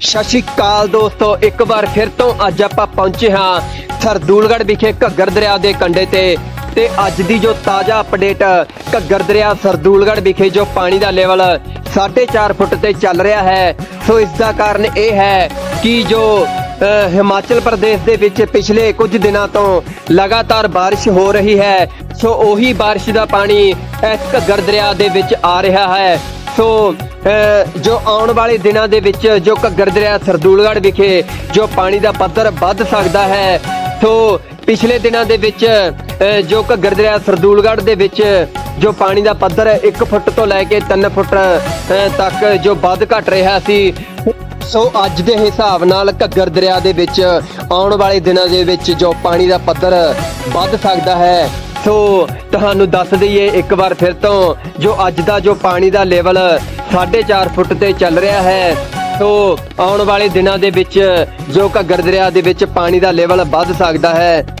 ਸਤਿ ਸ਼੍ਰੀ ਅਕਾਲ ਦੋਸਤੋ, ਇੱਕ ਵਾਰ ਫਿਰ ਤੋਂ ਅੱਜ ਆਪਾਂ ਪਹੁੰਚੇ ਹਾਂ ਸਰਦੂਲਗੜ੍ਹ ਵਿਖੇ ਘੱਗਰ ਦਰਿਆ ਦੇ ਕੰਢੇ ਤੇ। ਤੇ ਅੱਜ ਦੀ ਜੋ ਤਾਜ਼ਾ ਅਪਡੇਟ ਘੱਗਰ ਦਰਿਆ ਸਰਦੂਲਗੜ੍ਹ ਵਿਖੇ ਜੋ ਪਾਣੀ ਦਾ ਲੈਵਲ 4.5 ਫੁੱਟ ਤੇ ਚੱਲ ਰਿਹਾ ਹੈ, ਸੋ ਇਸ ਦਾ ਕਾਰਨ ਇਹ ਹੈ ਕਿ ਜੋ ਹਿਮਾਚਲ ਪ੍ਰਦੇਸ਼ ਦੇ ਵਿੱਚ ਪਿਛਲੇ ਕੁਝ ਦਿਨਾਂ ਤੋਂ ਲਗਾਤਾਰ ਬਾਰਿਸ਼ ਹੋ ਰਹੀ ਹੈ, ਸੋ ਉਹੀ ਬਾਰਿਸ਼ ਦਾ ਪਾਣੀ ਇਸ ਘੱਗਰ ਦਰਿਆ ਦੇ ਵਿੱਚ ਆ ਰਿਹਾ ਹੈ। ਸੋ ਜੋ ਆਉਣ ਵਾਲੇ ਦਿਨਾਂ ਦੇ ਵਿੱਚ ਜੋ ਘੱਗਰ ਦਰਿਆ ਸਰਦੂਲਗੜ੍ਹ ਵਿਖੇ ਜੋ ਪਾਣੀ ਦਾ ਪੱਧਰ ਵੱਧ ਸਕਦਾ ਹੈ ਸੋ ਪਿਛਲੇ ਦਿਨਾਂ ਦੇ ਵਿੱਚ ਜੋ ਘੱਗਰ ਦਰਿਆ ਸਰਦੂਲਗੜ੍ਹ ਦੇ ਵਿੱਚ ਜੋ ਪਾਣੀ ਦਾ ਪੱਧਰ 1 ਫੁੱਟ ਤੋਂ ਲੈ ਕੇ 3 ਫੁੱਟ ਤੱਕ ਜੋ ਵੱਧ ਘਟ ਰਿਹਾ ਸੀ, ਸੋ ਅੱਜ ਦੇ ਹਿਸਾਬ ਨਾਲ ਘੱਗਰ ਦਰਿਆ ਦੇ ਵਿੱਚ ਆਉਣ ਵਾਲੇ ਦਿਨਾਂ ਦੇ ਵਿੱਚ ਜੋ ਪਾਣੀ ਦਾ ਪੱਧਰ ਵੱਧ ਸਕਦਾ ਹੈ ਸੋ ਤੁਹਾਨੂੰ ਦੱਸ ਦਈਏ ਇੱਕ ਵਾਰ ਫਿਰ ਤੋਂ, ਜੋ ਅੱਜ ਦਾ ਜੋ ਪਾਣੀ ਦਾ ਲੈਵਲ 4.5 ਫੁੱਟ ਤੇ ਚੱਲ ਰਿਹਾ ਹੈ, ਸੋ ਆਉਣ ਵਾਲੇ ਦਿਨਾਂ ਦੇ ਵਿੱਚ ਜੋ ਘੱਗਰ ਦਰਿਆ ਦੇ ਵਿੱਚ ਪਾਣੀ ਦਾ ਲੈਵਲ ਵੱਧ ਸਕਦਾ ਹੈ।